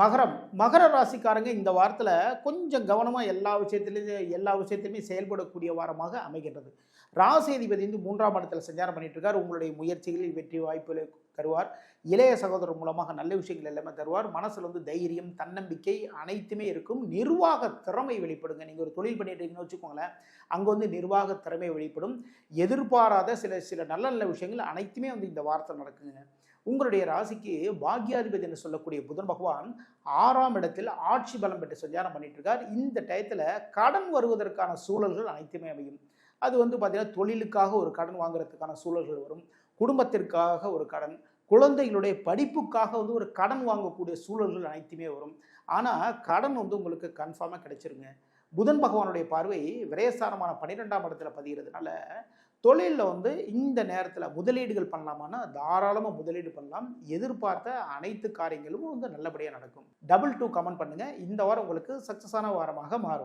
மகரம் மகர ராசிக்காரங்க இந்த வாரத்தில் கொஞ்சம் கவனமாக எல்லா விஷயத்துலையும் எல்லா விஷயத்திலுமே செயல்படக்கூடிய வாரமாக அமைகின்றது. ராசிதிபதி வந்து மூன்றாம் இடத்தில் சஞ்சாரம் பண்ணிட்டு இருக்கார். உங்களுடைய முயற்சிகளில் வெற்றி வாய்ப்புகளை தருவார். இளைய சகோதரர் மூலமாக நல்ல விஷயங்கள் எல்லாமே தருவார். மனசில் வந்து தைரியம் தன்னம்பிக்கை அனைத்துமே இருக்கும். நிர்வாக திறமை வெளிப்படுங்க. நீங்கள் ஒரு தொழில் பண்ணிட்டு இருக்கீங்கன்னு வச்சுக்கோங்களேன் அங்கே வந்து நிர்வாக திறமை வெளிப்படும். எதிர்பாராத சில சில நல்ல நல்ல விஷயங்கள் அனைத்துமே வந்து இந்த வார்த்தை நடக்குங்க. உங்களுடைய ராசிக்கு பாக்யாதிபதி என்று சொல்லக்கூடிய புதன் பகவான் ஆறாம் இடத்தில் ஆட்சி பலம் பெற்று சஞ்சாரம் பண்ணிட்டு இருக்கார். இந்த டயத்தில் கடன் வருவதற்கான சூழல்கள் அனைத்துமே அமையும். அது வந்து பார்த்தீங்கன்னா தொழிலுக்காக ஒரு கடன் வாங்குறதுக்கான சூழல்கள் வரும். குடும்பத்திற்காக ஒரு கடன் குழந்தைகளுடைய படிப்புக்காக வந்து ஒரு கடன் வாங்கக்கூடிய சூழல்கள் அனைத்துமே வரும். ஆனால் கடன் வந்து உங்களுக்கு கன்ஃபார்மாக கிடைச்சிருங்க. புதன் பகவானுடைய பார்வை விரயஸ்தானமான பன்னிரெண்டாம் இடத்துல பதிகிறதுனால தொழிலில் வந்து இந்த நேரத்தில் முதலீடுகள் பண்ணலாமான்னா தாராளமாக முதலீடு பண்ணலாம். எதிர்பார்த்த அனைத்து காரியங்களும் வந்து நல்லபடியாக நடக்கும். டபுள் டூ கமெண்ட் பண்ணுங்கள் இந்த வாரம் உங்களுக்கு சக்ஸஸான வாரமாக மாறும்.